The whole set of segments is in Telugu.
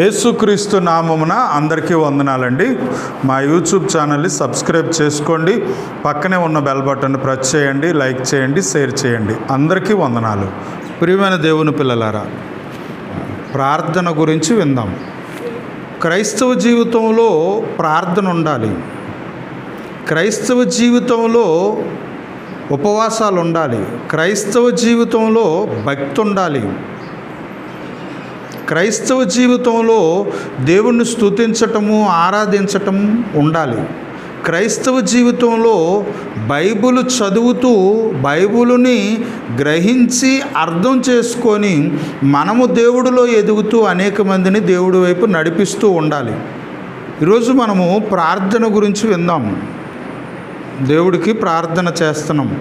యేసుక్రీస్తు నామమున అందరికీ వందనాలండి. మా యూట్యూబ్ ఛానల్ని సబ్స్క్రైబ్ చేసుకోండి. పక్కనే ఉన్న బెల్ బటన్ ప్రెస్ చేయండి లైక్ చేయండి షేర్ చేయండి. అందరికీ వందనాలు. ప్రియమైన దేవుని పిల్లలారా ప్రార్థన గురించి విందాం. క్రైస్తవ జీవితంలో ప్రార్థన ఉండాలి. క్రైస్తవ జీవితంలో ఉపవాసాలు ఉండాలి. క్రైస్తవ జీవితంలో భక్తి ఉండాలి. క్రైస్తవ జీవితంలో దేవుణ్ణి స్తుతించటము ఆరాధించటం ఉండాలి. క్రైస్తవ జీవితంలో బైబుల్ చదువుతూ బైబులుని గ్రహించి అర్థం చేసుకొని మనము దేవుడిలో ఎదుగుతూ అనేక మందిని దేవుడి వైపు నడిపిస్తూ ఉండాలి. ఈరోజు మనము ప్రార్థన గురించి విందాం. దేవుడికి ప్రార్థన చేస్తున్నాం.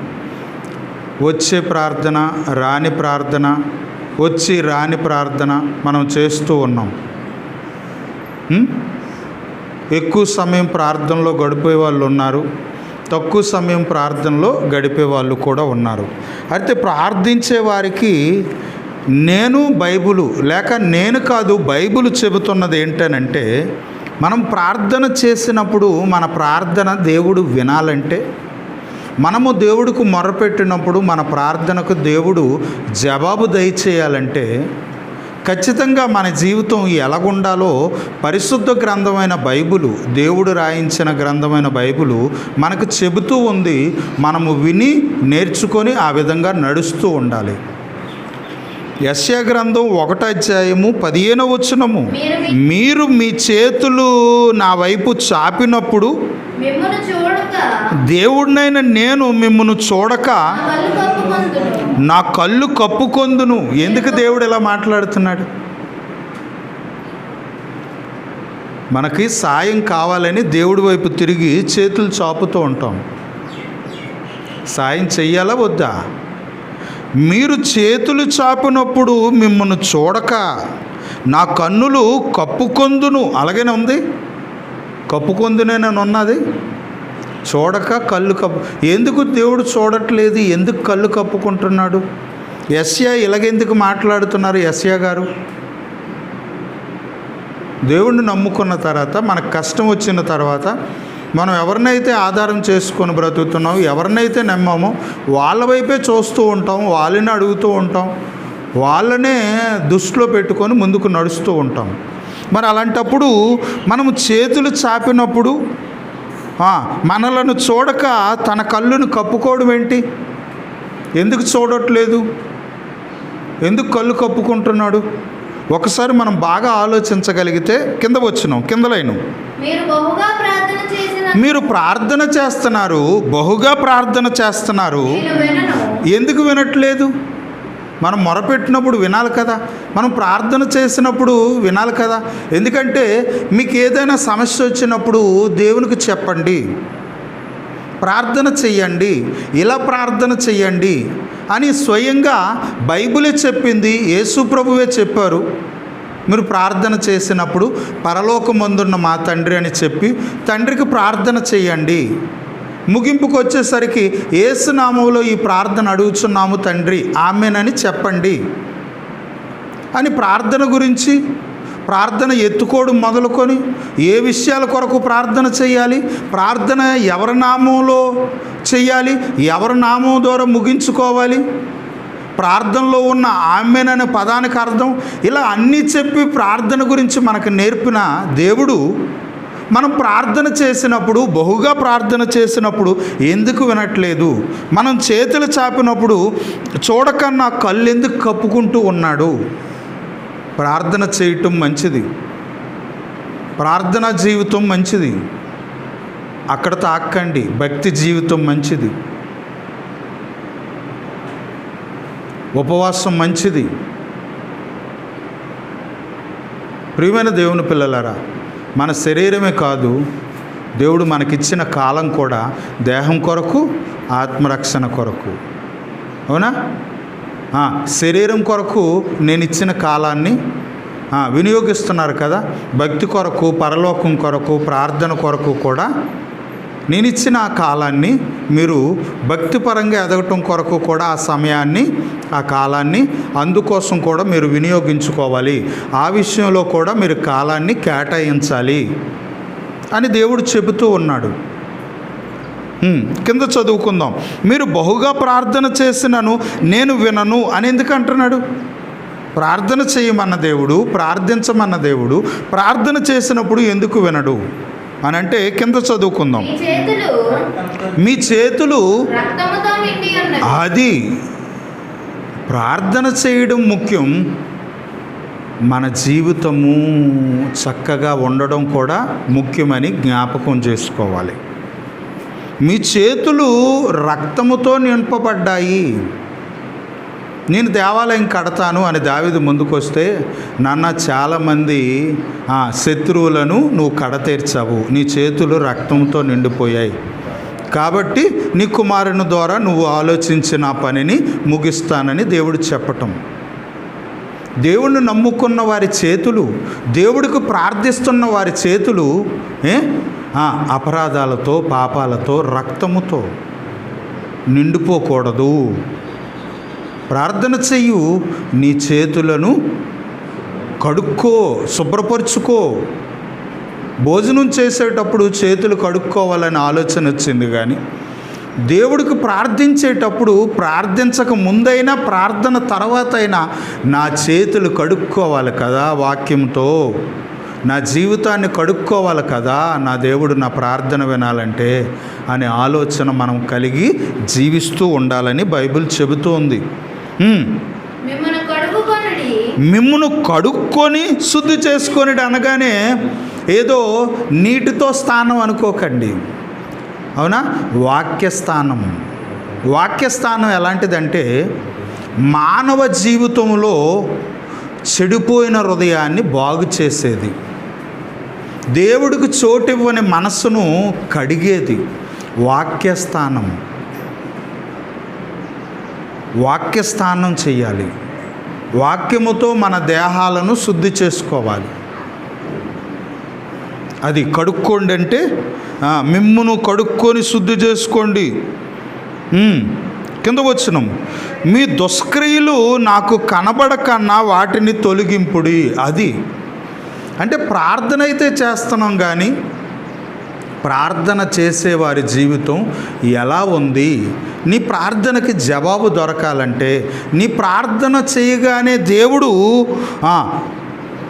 వచ్చే ప్రార్థన రాని ప్రార్థన వచ్చి రాని ప్రార్థన మనం చేస్తూ ఉన్నాం. ఎక్కువ సమయం ప్రార్థనలో గడిపే వాళ్ళు ఉన్నారు. తక్కువ సమయం ప్రార్థనలో గడిపే వాళ్ళు కూడా ఉన్నారు. అయితే ప్రార్థించే వారికి నేను బైబులు లేక నేను కాదు బైబుల్ చెబుతున్నది ఏంటనంటే మనం ప్రార్థన చేసినప్పుడు మన ప్రార్థన దేవుడు వినాలంటే మనము దేవుడికి మొరపెట్టినప్పుడు మన ప్రార్థనకు దేవుడు జవాబు దయచేయాలంటే ఖచ్చితంగా మన జీవితం ఎలాగుండాలో పరిశుద్ధ గ్రంథమైన బైబులు దేవుడు రాయించిన గ్రంథమైన బైబులు మనకు చెబుతూ ఉంది. మనము విని నేర్చుకొని ఆ విధంగా నడుస్తూ ఉండాలి. యశ్యా గ్రంథం ఒకటో అధ్యాయము పదిహేను వచనము. మీరు మీ చేతులు నా వైపు చాపినప్పుడు దేవుడినైన నేను మిమ్మల్ని చూడక నా కళ్ళు కప్పుకొందును. నా కళ్ళు కప్పుకొందును. ఎందుకు దేవుడు ఇలా మాట్లాడుతున్నాడు? మనకి సాయం కావాలని దేవుడి వైపు తిరిగి చేతులు చాపుతూ ఉంటాం. సాయం చెయ్యాలా వద్దా? మీరు చేతులు చాపినప్పుడు మిమ్మల్ని చూడక నా కన్నులు కప్పుకొందును. అలాగనే ఉంది? కప్పుకొందునే నేను ఉన్నది. చూడక కళ్ళు కప్పు ఎందుకు దేవుడు చూడట్లేదు? ఎందుకు కళ్ళు కప్పుకుంటున్నాడు? ఎస్యా ఇలాగెందుకు మాట్లాడుతున్నారు ఎస్యా గారు? దేవుణ్ణి నమ్ముకున్న తర్వాత మనకు కష్టం వచ్చిన తర్వాత మనం ఎవరినైతే ఆధారం చేసుకొని బ్రతుకుతున్నాం ఎవరినైతే నమ్మామో వాళ్ళ వైపే చూస్తూ ఉంటాం వాళ్ళని అడుగుతూ ఉంటాం వాళ్ళనే దృష్టిలో పెట్టుకొని ముందుకు నడుస్తూ ఉంటాం. మరి అలాంటప్పుడు మనము చేతులు చాపినప్పుడు మనలను చూడక తన కళ్ళును కప్పుకోవడం ఏంటి? ఎందుకు చూడట్లేదు? ఎందుకు కళ్ళు కప్పుకుంటున్నాడు? ఒకసారి మనం బాగా ఆలోచించగలిగితే కింద వచ్చినాం కింద లైను. మీరు ప్రార్థన చేస్తున్నారు బహుగా ప్రార్థన చేస్తున్నారు. ఎందుకు వినట్లేదు? మనం మొరపెట్టినప్పుడు వినాలి కదా. మనం ప్రార్థన చేసినప్పుడు వినాలి కదా. ఎందుకంటే మీకు ఏదైనా సమస్య వచ్చినప్పుడు దేవునికి చెప్పండి. ప్రార్థన చెయ్యండి. ఇలా ప్రార్థన చెయ్యండి అని స్వయంగా బైబిలే చెప్పింది యేసు ప్రభువే చెప్పారు. మీరు ప్రార్థన చేసినప్పుడు పరలోకమందున్న మా తండ్రి అని చెప్పి తండ్రికి ప్రార్థన చెయ్యండి. ముగింపుకు వచ్చేసరికి ఏసునామంలో ఈ ప్రార్థన అడుగుచున్నాము తండ్రి ఆమెనని చెప్పండి. అని ప్రార్థన గురించి ప్రార్థన ఎత్తుకోవడం మొదలుకొని ఏ విషయాల కొరకు ప్రార్థన చేయాలి ప్రార్థన ఎవరి నామంలో చేయాలి ఎవరి నామం ద్వారా ముగించుకోవాలి ప్రార్థనలో ఉన్న ఆమెన్ అనే పదానికి అర్థం ఇలా అన్నీ చెప్పి ప్రార్థన గురించి మనకు నేర్పిన దేవుడు మనం ప్రార్థన చేసినప్పుడు బహుగా ప్రార్థన చేసినప్పుడు ఎందుకు వినట్లేదు? మనం చేతులు చాపినప్పుడు చూడకన్నా కళ్ళు ఎందుకు కప్పుకుంటూ ఉన్నాడు? ప్రార్థన చేయటం మంచిది. ప్రార్థనా జీవితం మంచిది. అక్కడ తాకండి. భక్తి జీవితం మంచిది. ఉపవాసం మంచిది. ప్రియమైన దేవుని పిల్లలారా మన శరీరమే కాదు దేవుడు మనకిచ్చిన కాలం కూడా దేహం కొరకు ఆత్మరక్షణ కొరకు. అవునా? శరీరం కొరకు నేను ఇచ్చిన కాలాన్ని వినియోగిస్తున్నారు కదా. భక్తి కొరకు పరలోకం కొరకు ప్రార్థన కొరకు కూడా నేను ఇచ్చిన ఆ కాలాన్ని మీరు భక్తిపరంగా ఎదగటం కొరకు కూడా ఆ సమయాన్ని ఆ కాలాన్ని అందుకోసం కూడా మీరు వినియోగించుకోవాలి. ఆ విషయంలో కూడా మీరు కాలాన్ని కేటాయించాలి అని దేవుడు చెబుతూ ఉన్నాడు. కింద చదువుకుందాం. మీరు బహుగా ప్రార్థన చేసినను నేను వినను అని ఎందుకు అంటున్నాడు? ప్రార్థన చేయమన్న దేవుడు ప్రార్థించమన్న దేవుడు ప్రార్థన చేసినప్పుడు ఎందుకు వినడు? అని అంటే కింద చదువుకుందాం. మీ చేతులు అది ప్రార్థన చేయడం ముఖ్యం. మన జీవితము చక్కగా ఉండడం కూడా ముఖ్యమని జ్ఞాపకం చేసుకోవాలి. మీ చేతులు రక్తముతో నింపబడ్డాయి. నేను దేవాలయం కడతాను అని దావిది ముందుకొస్తే నాన్న చాలామంది శత్రువులను నువ్వు కడతీర్చావు. నీ చేతులు రక్తంతో నిండిపోయాయి. కాబట్టి నీ కుమారుని ద్వారా నువ్వు ఆలోచించిన పనిని ముగిస్తానని దేవుడు చెప్పటం. దేవుణ్ణి నమ్ముకున్న వారి చేతులు దేవుడికి ప్రార్థిస్తున్న వారి చేతులు ఏ అపరాధాలతో పాపాలతో రక్తముతో నిండిపోకూడదు. ప్రార్థన చెయ్యు నీ చేతులను కడుక్కో శుభ్రపరుచుకో. భోజనం చేసేటప్పుడు చేతులు కడుక్కోవాలని ఆలోచన వచ్చింది కానీ దేవుడికి ప్రార్థించేటప్పుడు ప్రార్థించక ముందైనా ప్రార్థన తర్వాత అయినా నా చేతులు కడుక్కోవాలి కదా వాక్యంతో. నా జీవితాన్ని కడుక్కోవాలి కదా నా దేవుడు నా ప్రార్థన వినాలంటే అనే ఆలోచన మనం కలిగి జీవిస్తూ ఉండాలని బైబిల్ చెబుతోంది. మిమ్మును కడుక్కొని శుద్ధి చేసుకొని అనగానే ఏదో నీటితో స్థానం అనుకోకండి. అవునా? వాక్యస్థానం వాక్యస్థానం ఎలాంటిదంటే మానవ జీవితంలో చెడిపోయిన హృదయాన్ని బాగు చేసేది. దేవుడికి చోటివ్వని మనస్సును కడిగేది. వాక్యస్థానం వాక్యస్థానం చేయాలి. వాక్యముతో మన దేహాలను శుద్ధి చేసుకోవాలి. అది కడుక్కోండి అంటే మిమ్మును కడుక్కొని శుద్ధి చేసుకోండి. కింద వచ్చినం. మీ దుష్క్రియలు నాకు కనబడకన్నా వాటిని తొలగింపుడి. అది. అంటే ప్రార్థన అయితే చేస్తున్నాం కానీ ప్రార్థన చేసేవారి జీవితం ఎలా ఉంది? నీ ప్రార్థనకి జవాబు దొరకాలంటే నీ ప్రార్థన చేయగానే దేవుడు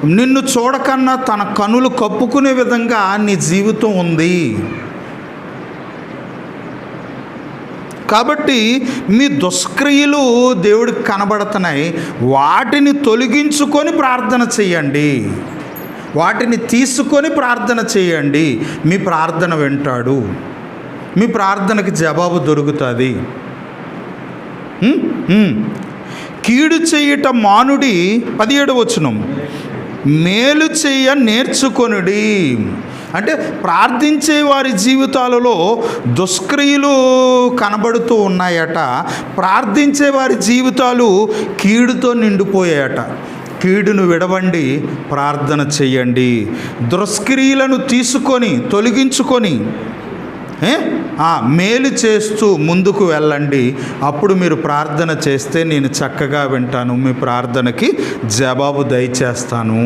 నిన్ను చూడకన్నా తన కనులు కప్పుకునే విధంగా నీ జీవితం ఉంది. కాబట్టి మీ దుష్క్రియలు దేవుడికి కనబడుతున్నాయి. వాటిని తొలగించుకొని ప్రార్థన చేయండి. వాటిని తీసుకొని ప్రార్థన చేయండి. మీ ప్రార్థన వింటాడు. మీ ప్రార్థనకి జవాబు దొరుకుతుంది. కీడు చేయట మానుడి పదిహేడు వచనం. మేలు చేయ నేర్చుకొనుడి. అంటే ప్రార్థించే వారి జీవితాలలో దుష్క్రియలు కనబడుతూ ఉన్నాయట. ప్రార్థించే వారి జీవితాలు కీడుతో నిండిపోయాయట. కీడును విడవండి ప్రార్థన చెయ్యండి. దుష్క్రియలను తీసుకొని తొలగించుకొని మేలు చేస్తూ ముందుకు వెళ్ళండి. అప్పుడు మీరు ప్రార్థన చేస్తే నేను చక్కగా వింటాను. మీ ప్రార్థనకి జవాబు దయచేస్తాను.